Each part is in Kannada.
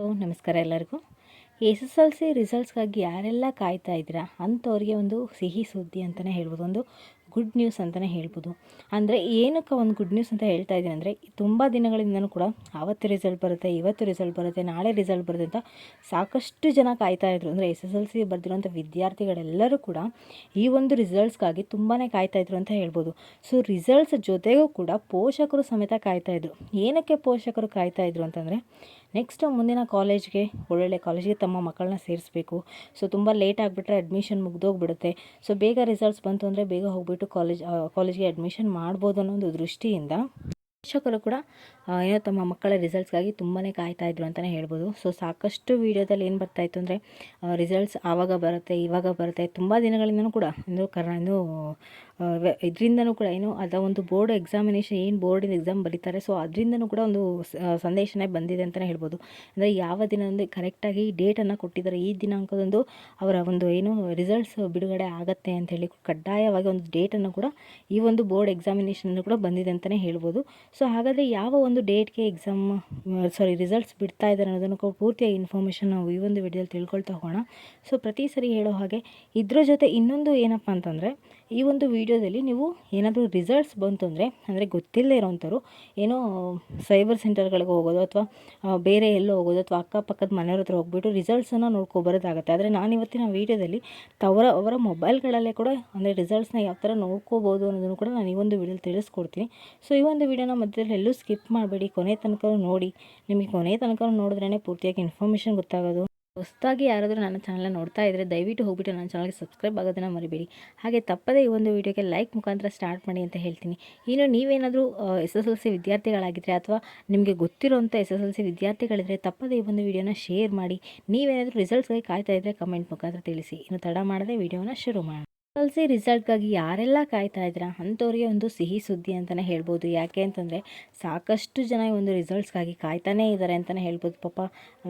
ಹಲೋ ನಮಸ್ಕಾರ ಎಲ್ಲರಿಗೂ. ಎಸ್ ಎಸ್ ಎಲ್ ಸಿ ರಿಸಲ್ಟ್ಸ್ಗಾಗಿ ಯಾರೆಲ್ಲ ಕಾಯ್ತಾ ಇದ್ದೀರಾ? ಅಂಥವ್ರಿಗೆ ಒಂದು ಸಿಹಿ ಸುದ್ದಿ ಅಂತಲೇ ಹೇಳ್ಬೋದು, ಒಂದು ಗುಡ್ ನ್ಯೂಸ್ ಅಂತಲೇ ಹೇಳ್ಬೋದು. ಅಂದರೆ ಏನಕ್ಕೆ ಒಂದು ಗುಡ್ ನ್ಯೂಸ್ ಅಂತ ಹೇಳ್ತಾ ಇದ್ದೀನಿ ಅಂದರೆ ತುಂಬ ದಿನಗಳಿಂದನೂ ಕೂಡ ಆವತ್ತು ರಿಸಲ್ಟ್ ಬರುತ್ತೆ, ಇವತ್ತು ರಿಸಲ್ಟ್ ಬರುತ್ತೆ, ನಾಳೆ ರಿಸಲ್ಟ್ ಬರುತ್ತೆ ಅಂತ ಸಾಕಷ್ಟು ಜನ ಕಾಯ್ತಾ ಇದ್ರು. ಅಂದರೆ ಎಸ್ ಎಸ್ ಎಲ್ ಸಿ ವಿದ್ಯಾರ್ಥಿಗಳೆಲ್ಲರೂ ಕೂಡ ಈ ಒಂದು ರಿಸಲ್ಟ್ಸ್ಗಾಗಿ ತುಂಬಾ ಕಾಯ್ತಾ ಇದ್ರು ಅಂತ ಹೇಳ್ಬೋದು. ಸೊ ರಿಸಲ್ಟ್ಸ್ ಜೊತೆಗೂ ಕೂಡ ಪೋಷಕರು ಸಮೇತ ಕಾಯ್ತಾ ಇದ್ರು. ಏನಕ್ಕೆ ಪೋಷಕರು ಕಾಯ್ತಾ ಇದ್ರು ಅಂತಂದರೆ ನೆಕ್ಸ್ಟ್ ಮುಂದಿನ ಕಾಲೇಜ್ಗೆ ಒಳ್ಳೊಳ್ಳೆ ಕಾಲೇಜ್ಗೆ ತಮ್ಮ ಮಕ್ಕಳನ್ನ ಸೇರಿಸ್ಬೇಕು. ಸೊ ತುಂಬ ಲೇಟ್ ಆಗಿಬಿಟ್ರೆ ಅಡ್ಮಿಷನ್ ಮುಗ್ದೋಗ್ಬಿಡುತ್ತೆ. ಸೊ ಬೇಗ ರಿಸಲ್ಟ್ಸ್ ಬಂತು ಅಂದರೆ ಬೇಗ ಹೋಗ್ಬಿಟ್ಟು ಕಾಲೇಜ್ ಕಾಲೇಜ್ಗೆ ಅಡ್ಮಿಷನ್ ಮಾಡ್ಬೋದು ಅನ್ನೋ ಒಂದು ದೃಷ್ಟಿಯಿಂದ ಶಿಕ್ಷಕರು ಕೂಡ ಏನೋ ತಮ್ಮ ಮಕ್ಕಳ ರಿಸಲ್ಟ್ಸ್ಗಾಗಿ ತುಂಬಾ ಕಾಯ್ತಾ ಇದ್ರು ಅಂತಲೇ ಹೇಳ್ಬೋದು. ಸೊ ಸಾಕಷ್ಟು ವೀಡಿಯೋದಲ್ಲಿ ಏನು ಬರ್ತಾಯಿತ್ತು ಅಂದರೆ ರಿಸಲ್ಟ್ಸ್ ಆವಾಗ ಬರುತ್ತೆ, ಇವಾಗ ಬರುತ್ತೆ, ತುಂಬ ದಿನಗಳಿಂದನೂ ಕೂಡ ಒಂದು ಕರ್ನಾ, ಇದು ಇದರಿಂದನೂ ಕೂಡ, ಏನು ಅದ ಒಂದು ಬೋರ್ಡ್ ಎಕ್ಸಾಮಿನೇಷನ್ ಏನು ಬೋರ್ಡಿನ ಎಕ್ಸಾಮ್ ಬರೀತಾರೆ. ಸೊ ಅದರಿಂದನೂ ಕೂಡ ಒಂದು ಸಂದೇಶನೇ ಬಂದಿದೆ ಅಂತಲೇ ಹೇಳ್ಬೋದು. ಅಂದರೆ ಯಾವ ದಿನ ಒಂದು ಕರೆಕ್ಟಾಗಿ ಡೇಟನ್ನು ಕೊಟ್ಟಿದ್ದಾರೆ, ಈ ದಿನಾಂಕದಂದು ಅವರ ಒಂದು ಏನು ರಿಸಲ್ಟ್ಸ್ ಬಿಡುಗಡೆ ಆಗುತ್ತೆ ಅಂತ ಹೇಳಿ ಕಡ್ಡಾಯವಾಗಿ ಒಂದು ಡೇಟನ್ನು ಕೂಡ ಈ ಒಂದು ಬೋರ್ಡ್ ಎಕ್ಸಾಮಿನೇಷನ್ ಕೂಡ ಬಂದಿದೆ ಅಂತಲೇ ಹೇಳ್ಬೋದು. ಸೊ ಹಾಗಾದರೆ ಯಾವ ಒಂದು ಡೇಟ್ಗೆ ಎಕ್ಸಾಮ್ ಸಾರಿ ರಿಸಲ್ಟ್ಸ್ ಬಿಡ್ತಾ ಇದ್ದಾರೆ ಅನ್ನೋದನ್ನು ಪೂರ್ತಿಯಾಗಿ ಇನ್ಫಾರ್ಮೇಷನ್ ನಾವು ಈ ಒಂದು ವಿಡಿಯೋದಲ್ಲಿ ತಿಳ್ಕೊಳ್ತಾ ಹೋಗೋಣ. ಸೊ ಪ್ರತಿ ಸರಿ ಹೇಳೋ ಹಾಗೆ ಇದ್ರ ಜೊತೆ ಇನ್ನೊಂದು ಏನಪ್ಪ ಅಂತಂದರೆ ಈ ಒಂದು ವಿಡಿಯೋದಲ್ಲಿ ನೀವು ಏನಾದರೂ ರಿಸಲ್ಟ್ಸ್ ಬಂತು ಅಂದರೆ ಅಂದರೆ ಗೊತ್ತಿಲ್ಲದೆ ಇರೋವಂಥವ್ರು ಏನೋ ಸೈಬರ್ ಸೆಂಟರ್ಗಳಿಗೆ ಹೋಗೋದು ಅಥವಾ ಬೇರೆ ಎಲ್ಲೋ ಹೋಗೋದು ಅಥವಾ ಅಕ್ಕಪಕ್ಕದ ಮನೆಯವ್ರ ಹತ್ರ ಹೋಗ್ಬಿಟ್ಟು ರಿಸಲ್ಟ್ಸನ್ನು ನೋಡ್ಕೊಬರೋದಾಗುತ್ತೆ ಆದರೆ ನಾನು ಇವತ್ತಿನ ವೀಡಿಯೋದಲ್ಲಿ ತವರ, ಅವರ ಮೊಬೈಲ್ಗಳಲ್ಲೇ ಕೂಡ, ಅಂದರೆ ರಿಸಲ್ಟ್ಸ್ನ ಯಾವ ಥರ ನೋಡ್ಕೋಬೋದು ಅನ್ನೋದನ್ನು ಕೂಡ ನಾನು ಈ ಒಂದು ವೀಡಿಯೋಲಿ ತಿಳಿಸ್ಕೊಡ್ತೀನಿ. ಸೊ ಈ ಒಂದು ವಿಡಿಯೋನ ಮಧ್ಯದಲ್ಲಿ ಎಲ್ಲೂ ಸ್ಕಿಪ್ ಮಾಡಬೇಡಿ. ಕೊನೆ ತನಕ ನೋಡಿ. ನಿಮಗೆ ಕೊನೆ ತನಕ ನೋಡಿದ್ರೇ ಪೂರ್ತಿಯಾಗಿ ಇನ್ಫಾರ್ಮೇಷನ್ ಗೊತ್ತಾಗೋದು. ಹೊಸದಾಗಿ ಯಾರಾದರೂ ನನ್ನ ಚಾನಲ್ನ ನೋಡ್ತಾ ಇದ್ದರೆ ದಯವಿಟ್ಟು ಹೋಗ್ಬಿಟ್ಟು ನನ್ನ ಚಾನಲ್ಗೆ ಸಬ್ಸ್ಕ್ರೈಬ್ ಆಗೋದನ್ನು ಮರಿಬೇಡಿ. ಹಾಗೆ ತಪ್ಪದೇ ಈ ಒಂದು ವೀಡಿಯೋಗೆ ಲೈಕ್ ಮುಖಾಂತರ ಸ್ಟಾರ್ಟ್ ಮಾಡಿ ಅಂತ ಹೇಳ್ತೀನಿ. ಇನ್ನು ನೀವೇನಾದರೂ ಎಸ್ ಎಸ್ ಎಲ್ ಸಿ ವಿದ್ಯಾರ್ಥಿಗಳಾಗಿದ್ದರೆ ಅಥವಾ ನಿಮಗೆ ಗೊತ್ತಿರುವಂಥ ಎಸ್ ಎಸ್ ಎಲ್ ಸಿ ವಿದ್ಯಾರ್ಥಿಗಳಿದ್ದರೆ ತಪ್ಪದೇ ಈ ಒಂದು ವೀಡಿಯೋನ ಶೇರ್ ಮಾಡಿ. ನೀವೇನಾದರೂ ರಿಸಲ್ಟ್ಸ್ಗಾಗಿ ಕಾಯ್ತಾ ಇದ್ದರೆ ಕಮೆಂಟ್ ಮುಖಾಂತರ ತಿಳಿಸಿ. ಇನ್ನು ತಡ ಮಾಡದೆ ವೀಡಿಯೋನ ಶುರು ಮಾಡೋಣ ಎಲ್ ಸಿ ರಿಸಲ್ಟ್ಗಾಗಿ ಯಾರೆಲ್ಲ ಕಾಯ್ತಾ ಇದ್ದೀರಾ? ಅಂಥವ್ರಿಗೆ ಒಂದು ಸಿಹಿ ಸುದ್ದಿ ಅಂತಲೇ ಹೇಳ್ಬೋದು. ಯಾಕೆ ಅಂತಂದರೆ, ಸಾಕಷ್ಟು ಜನ ಈ ಒಂದು ರಿಸಲ್ಟ್ಸ್ಗಾಗಿ ಕಾಯ್ತಾನೇ ಇದ್ದಾರೆ ಅಂತಲೇ ಹೇಳ್ಬೋದು. ಪಾಪ,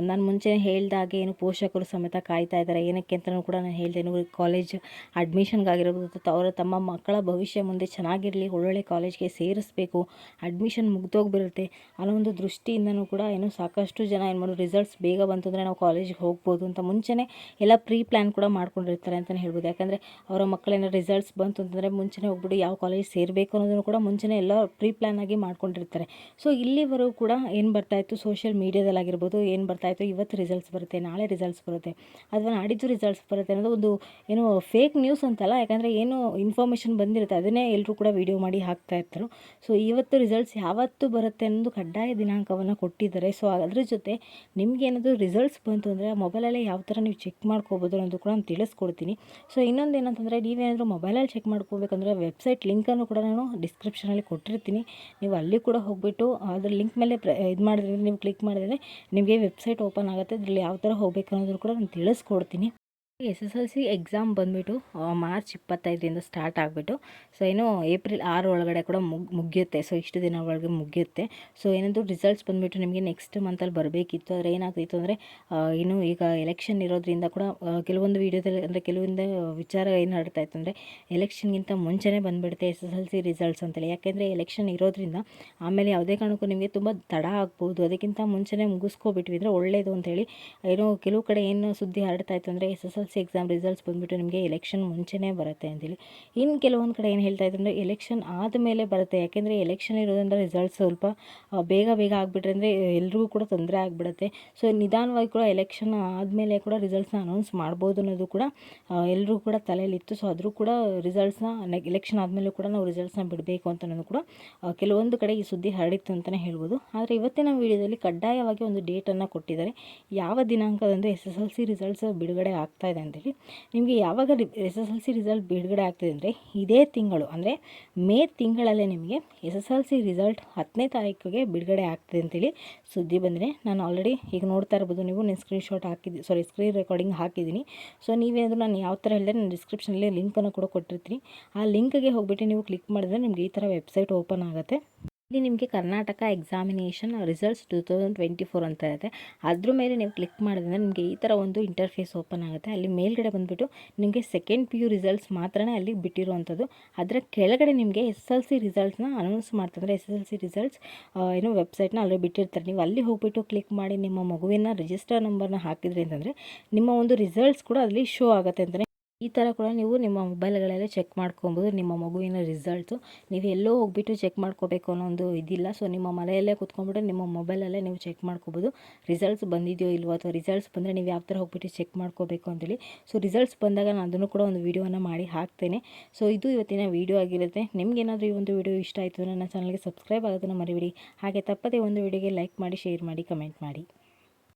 ನಾನು ಮುಂಚೆ ಹೇಳ್ದಾಗೆ ಏನು ಪೋಷಕರು ಸಮೇತ ಕಾಯ್ತಾ ಇದ್ದಾರೆ. ಏನಕ್ಕೆ ಅಂತಲೂ ಕೂಡ ನಾನು ಹೇಳಿದೆ ಕಾಲೇಜ್ ಅಡ್ಮಿಷನ್ಗಾಗಿರ್ಬೋದು ಅವರ ತಮ್ಮ ಮಕ್ಕಳ ಭವಿಷ್ಯ ಮುಂದೆ ಚೆನ್ನಾಗಿರಲಿ, ಒಳ್ಳೊಳ್ಳೆ ಕಾಲೇಜ್ಗೆ ಸೇರಿಸ್ಬೇಕು ಅಡ್ಮಿಷನ್ ಮುಗ್ದೋಗ್ಬಿರುತ್ತೆ ಅನ್ನೋ ಒಂದು ದೃಷ್ಟಿಯಿಂದನೂ ಕೂಡ ಏನು ಸಾಕಷ್ಟು ಜನ ಏನು ಮಾಡೋದು, ರಿಸಲ್ಟ್ಸ್ ಬೇಗ ಬಂತು ಅಂದರೆ ನಾವು ಕಾಲೇಜಿಗೆ ಹೋಗ್ಬೋದು ಅಂತ ಮುಂಚೆನೇ ಎಲ್ಲ ಪ್ರೀ ಪ್ಲ್ಯಾನ್ ಕೂಡ ಮಾಡ್ಕೊಂಡಿರ್ತಾರೆ ಅಂತಲೇ ಹೇಳ್ಬೋದು. ಯಾಕಂದರೆ, ಅವರ ಮಕ್ಕಳೇನೋ ರಿಸಲ್ಟ್ಸ್ ಬಂತು ಅಂತಂದರೆ ಮುಂಚೆನೇ ಹೋಗ್ಬಿಟ್ಟು ಯಾವ ಕಾಲೇಜ್ ಸೇರಬೇಕು ಅನ್ನೋದನ್ನು ಕೂಡ ಮುಂಚೆನೇ ಎಲ್ಲ ಪ್ರೀ ಪ್ಲ್ಯಾನ್ ಆಗಿ ಮಾಡ್ಕೊಂಡಿರ್ತಾರೆ. ಸೊ ಇಲ್ಲಿವರೆಗೂ ಕೂಡ ಏನು ಬರ್ತಾಯಿತ್ತು ಸೋಷಿಯಲ್ ಮೀಡ್ಯಾದಲ್ಲಾಗಿರ್ಬೋದು ಏನು ಬರ್ತಾ ಇತ್ತು? ಇವತ್ತು ರಿಸಲ್ಟ್ಸ್ ಬರುತ್ತೆ, ನಾಳೆ ರಿಸಲ್ಟ್ಸ್ ಬರುತ್ತೆ. ಅಥವಾ ನಾಡಿದ್ದು ರಿಸಲ್ಟ್ಸ್ ಬರುತ್ತೆ ಅನ್ನೋದು ಒಂದು ಏನು ಫೇಕ್ ನ್ಯೂಸ್ ಅಂತಲ್ಲ, ಯಾಕಂದರೆ ಏನು ಇನ್ಫಾರ್ಮೇಷನ್ ಬಂದಿರುತ್ತೆ, ಅದನ್ನೇ ಎಲ್ಲರೂ ಕೂಡ ವಿಡಿಯೋ ಮಾಡಿ ಹಾಕ್ತಾ ಇರ್ತಾರೆ. ಸೊ ಇವತ್ತು ರಿಸಲ್ಟ್ಸ್ ಯಾವತ್ತು ಬರುತ್ತೆ ಅನ್ನೋದು ಕಡ್ಡಾಯ ದಿನಾಂಕವನ್ನು ಕೊಟ್ಟಿದ್ದಾರೆ. ಸೊ ಅದ್ರ ಜೊತೆ ನಿಮ್ಗೆ ಏನಾದರೂ ರಿಸಲ್ಟ್ಸ್ ಬಂತು ಅಂದರೆ ಮೊಬೈಲಲ್ಲೇ ಯಾವ ಥರ ನೀವು ಚೆಕ್ ಮಾಡ್ಕೋಬೋದು ಅನ್ನೋದು ಕೂಡ ನಾನು ತಿಳಿಸ್ಕೊಡ್ತೀನಿ. ಸೊ ಇನ್ನೊಂದು ಏನಂತಂದರೆ ನೀವೇನಾದರೂ ಮೊಬೈಲಲ್ಲಿ ಚೆಕ್ ಮಾಡ್ಕೋಬೇಕಂದ್ರೆ ವೆಬ್ಸೈಟ್ ಲಿಂಕನ್ನು ಕೂಡ ನಾನು ಡಿಸ್ಕ್ರಿಪ್ಷನಲ್ಲಿ ಕೊಟ್ಟಿರ್ತೀನಿ. ನೀವು ಅಲ್ಲಿ ಕೂಡ ಹೋಗಿಬಿಟ್ಟು ಅದ್ರ ಲಿಂಕ್ ಮೇಲೆ ಪ್ರ ಇದು ಮಾಡಿದ್ರೆ, ನೀವು ಕ್ಲಿಕ್ ಮಾಡಿದ್ರೆ ನಿಮಗೆ ವೆಬ್ಸೈಟ್ ಓಪನ್ ಆಗುತ್ತೆ. ಅದರಲ್ಲಿ ಯಾವ ಥರ ಹೋಗಬೇಕು ಅನ್ನೋದನ್ನು ಕೂಡ ನಾನು ತಿಳಿಸ್ಕೊಡ್ತೀನಿ. S S L C exam ಬಂದುಬಿಟ್ಟು ಮಾರ್ಚ್ ಇಪ್ಪತ್ತೈದರಿಂದ ಸ್ಟಾರ್ಟ್ ಆಗಿಬಿಟ್ಟು ಸೊ ಏನು ಏಪ್ರಿಲ್ ಆರು ಒಳಗಡೆ ಕೂಡ ಮುಗ್, ಮುಗಿಯುತ್ತೆ. ಸೊ ಇಷ್ಟು ದಿನ ಒಳಗೆ ಮುಗಿಯುತ್ತೆ. ಸೊ ಏನಂದ್ರೆ ರಿಸಲ್ಟ್ಸ್ ಬಂದುಬಿಟ್ಟು ನಿಮಗೆ ನೆಕ್ಸ್ಟ್ ಮಂತಲ್ಲಿ ಬರಬೇಕಿತ್ತು, ಆದರೆ ಏನಾಗ್ತಿತ್ತು ಅಂದರೆ ಇನ್ನು ಈಗ ಎಲೆಕ್ಷನ್ ಇರೋದ್ರಿಂದ ಕೂಡ ಕೆಲವೊಂದು ವೀಡಿಯೋದಲ್ಲಿ ಅಂದರೆ ಕೆಲವೊಂದು ವಿಚಾರ ಏನು ನಡ್ತಾ ಇತ್ತು ಅಂದರೆ ಎಲೆಕ್ಷನ್ಗಿಂತ ಮುಂಚೆನೇ ಬಂದುಬಿಡುತ್ತೆ S S L C results ಅಂತೇಳಿ. ಯಾಕೆಂದರೆ ಎಲೆಕ್ಷನ್ ಇರೋದ್ರಿಂದ ಆಮೇಲೆ ಯಾವುದೇ ಕಾರಣಕ್ಕೂ ನಿಮಗೆ ತುಂಬ ತಡ ಆಗ್ಬೋದು. ಅದಕ್ಕಿಂತ ಮುಂಚೆನೇ ಮುಗಿಸ್ಕೊಬಿಟ್ವಿ ಅಂದರೆ ಒಳ್ಳೆಯದು ಅಂತೇಳಿ. ಏನೋ ಕೆಲವು ಕಡೆ ಏನು ಸುದ್ದಿ ಹರಡ್ತಾ ಇತ್ತು ಅಂದರೆ, S S L C exam results ಬಂದುಬಿಟ್ಟು ನಿಮಗೆ ಎಲೆಕ್ಷನ್ ಮುಂಚೆನೇ ಬರುತ್ತೆ ಅಂತೇಳಿ ಇನ್ನು ಕೆಲವೊಂದು ಕಡೆ ಏನು ಹೇಳ್ತಾ ಇದ್ದಾರೆ ಎಲೆಕ್ಷನ್ ಆದಮೇಲೆ ಬರುತ್ತೆ. ಯಾಕೆಂದರೆ ಎಲೆಕ್ಷನ್ ಇರೋದ್ರಿಂದ ರಿಸಲ್ಟ್ಸ್ ಸ್ವಲ್ಪ ಬೇಗ ಬೇಗ ಆಗಿಬಿಟ್ರೆ ಅಂದರೆ ಎಲ್ರಿಗೂ ಕೂಡ ತೊಂದರೆ ಆಗಿಬಿಡುತ್ತೆ. ಸೊ ನಿಧಾನವಾಗಿ ಕೂಡ ಎಲೆಕ್ಷನ್ ಆದಮೇಲೆ ಕೂಡ ರಿಸಲ್ಟ್ಸ್ನ ಅನೌನ್ಸ್ ಮಾಡ್ಬೋದು ಅನ್ನೋದು ಕೂಡ ಎಲ್ಲರೂ ಕೂಡ ತಲೆಯಲ್ಲಿತ್ತು. ಸೊ ಆದರೂ ಕೂಡ ರಿಸಲ್ಟ್ಸ್ನ ಎಲೆಕ್ಷನ್ ಆದಮೇಲೆ ಕೂಡ ನಾವು ರಿಸಲ್ಟ್ಸ್ನ ಬಿಡಬೇಕು ಅಂತ ಅನ್ನೋದು ಕೂಡ ಕೆಲವೊಂದು ಕಡೆ ಈ ಸುದ್ದಿ ಹರಡಿತ್ತು ಅಂತಲೇ ಹೇಳ್ಬೋದು. ಆದರೆ ಇವತ್ತಿನ ವಿಡಿಯೋದಲ್ಲಿ ಕಡ್ಡಾಯವಾಗಿ ಒಂದು ಡೇಟನ್ನು ಕೊಟ್ಟಿದ್ದಾರೆ. ಯಾವ ದಿನಾಂಕದಂದು S S L C results ಬಿಡುಗಡೆ ಆಗ್ತಾ ಇದೆ ಅಂತೇಳಿ. ನಿಮಗೆ ಯಾವಾಗ S S L C result ಬಿಡುಗಡೆ ಆಗ್ತಿದೆ ಅಂದರೆ ಇದೇ ತಿಂಗಳು, ಅಂದರೆ ಮೇ ತಿಂಗಳಲ್ಲೇ ನಿಮಗೆ S S L C result ಹತ್ತನೇ ತಾರೀಕಿಗೆ ಬಿಡುಗಡೆ ಆಗ್ತದೆ ಅಂತೇಳಿ ಸುದ್ದಿ ಬಂದರೆ ನಾನು ಆಲ್ರೆಡಿ ಈಗ ನೋಡ್ತಾ ಇರ್ಬೋದು, ನೀವು ನಾನು ಸ್ಕ್ರೀನ್ಶಾಟ್ ಹಾಕಿದ್ದು ಸಾರಿ ಸ್ಕ್ರೀನ್ ರೆಕಾರ್ಡಿಂಗ್ ಹಾಕಿದ್ದೀನಿ. ಸೊ ನೀವೇನಾದರೂ ನಾನು ಯಾವ ಥರ ಹೇಳಿದ್ರೆ ನಾನು ಡಿಸ್ಕ್ರಿಪ್ಷನಲ್ಲಿ ಲಿಂಕನ್ನು ಕೂಡ ಕೊಟ್ಟಿರ್ತೀನಿ. ಆ ಲಿಂಕ್ಗೆ ಹೋಗಿಬಿಟ್ಟು ನೀವು ಕ್ಲಿಕ್ ಮಾಡಿದ್ರೆ ನಿಮಗೆ ಈ ಥರ ವೆಬ್ಸೈಟ್ ಓಪನ್ ಆಗುತ್ತೆ. ಇಲ್ಲಿ ನಿಮಗೆ Karnataka examination results two thousand twenty four ಅಂತ ಇರುತ್ತೆ. ಅದ್ರ ಮೇಲೆ ನೀವು ಕ್ಲಿಕ್ ಮಾಡಿದ್ರೆ ನಿಮಗೆ ಈ ಥರ ಒಂದು ಇಂಟರ್ಫೇಸ್ ಓಪನ್ ಆಗುತ್ತೆ. ಅಲ್ಲಿ ಮೇಲ್ಗಡೆ ಬಂದುಬಿಟ್ಟು ನಿಮಗೆ ಸೆಕೆಂಡ್ ಪಿ ಯು ರಿಸಲ್ಟ್ಸ್ ಮಾತ್ರನೇ ಅಲ್ಲಿ ಬಿಟ್ಟಿರುವಂಥದ್ದು. ಅದರ ಕೆಳಗಡೆ ನಿಮಗೆ ಎಸ್ ಎಲ್ ಸಿ ರಿಸಲ್ಟ್ಸ್ನ ಅನೌನ್ಸ್ ಮಾಡ್ತಾರೆ. ಎಸ್ ಎಲ್ ಸಿ ರಿಸಲ್ಟ್ಸ್ ಏನೋ ವೆಬ್ಸೈಟ್ನ ಅಲ್ಲಿ ಬಿಟ್ಟಿರ್ತಾರೆ. ನೀವು ಅಲ್ಲಿ ಹೋಗ್ಬಿಟ್ಟು ಕ್ಲಿಕ್ ಮಾಡಿ ನಿಮ್ಮ ಮಗುವಿನ ರಿಜಿಸ್ಟರ್ ನಂಬರ್ನ ಹಾಕಿದ್ರಿ ಅಂತಂದರೆ ನಿಮ್ಮ ಒಂದು ರಿಸಲ್ಟ್ಸ್ ಕೂಡ ಅಲ್ಲಿ ಶೋ ಆಗುತ್ತೆ ಅಂತಲೇ ಈ ಥರ ಕೂಡ ನೀವು ನಿಮ್ಮ ಮೊಬೈಲ್ಗಳಲ್ಲೇ ಚೆಕ್ ಮಾಡ್ಕೊಬೋದು, ನಿಮ್ಮ ಮಗುವಿನ ರಿಸಲ್ಟು. ನೀವು ಎಲ್ಲೋ ಹೋಗ್ಬಿಟ್ಟು ಚೆಕ್ ಮಾಡ್ಕೋಬೇಕು ಅನ್ನೋ ಒಂದು ಇದಿಲ್ಲ. ಸೊ, ನಿಮ್ಮ ಮನೆಯಲ್ಲೇ ಕೂತ್ಕೊಂಡ್ಬಿಟ್ಟು ನಿಮ್ಮ ಮೊಬೈಲಲ್ಲೇ ನೀವು ಚೆಕ್ ಮಾಡ್ಕೋಬೋದು. ರಿಸಲ್ಟ್ಸ್ ಬಂದಿದೆಯೋ ಇಲ್ವೋ ಅಥವಾ ರಿಸಲ್ಟ್ಸ್ ಬಂದರೆ ನೀವು ಯಾವ ಥರ ಹೋಗ್ಬಿಟ್ಟು ಚೆಕ್ ಮಾಡ್ಕೋಬೇಕು ಅಂತೇಳಿ. ಸೊ, ರಿಸಲ್ಟ್ಸ್ ಬಂದಾಗ ನಾನು ಅದನ್ನು ಕೂಡ ಒಂದು ವೀಡಿಯೋನ ಮಾಡಿ ಹಾಕ್ತೇನೆ. ಸೊ, ಇದು ಇವತ್ತಿನ ವೀಡಿಯೋ ಆಗಿರುತ್ತೆ. ನಿಮಗೇನಾದರೂ ಈ ಒಂದು ವೀಡಿಯೋ ಇಷ್ಟ ಆಯಿತು ನನ್ನ ಚಾನಲ್ಗೆ ಸಬ್ಸ್ಕ್ರೈಬ್ ಆಗೋದನ್ನು ಮರಿಬೇಡಿ. ಹಾಗೆ ತಪ್ಪದೇ ಒಂದು ವೀಡಿಯೋಗೆ ಲೈಕ್ ಮಾಡಿ, ಶೇರ್ ಮಾಡಿ, ಕಮೆಂಟ್ ಮಾಡಿ.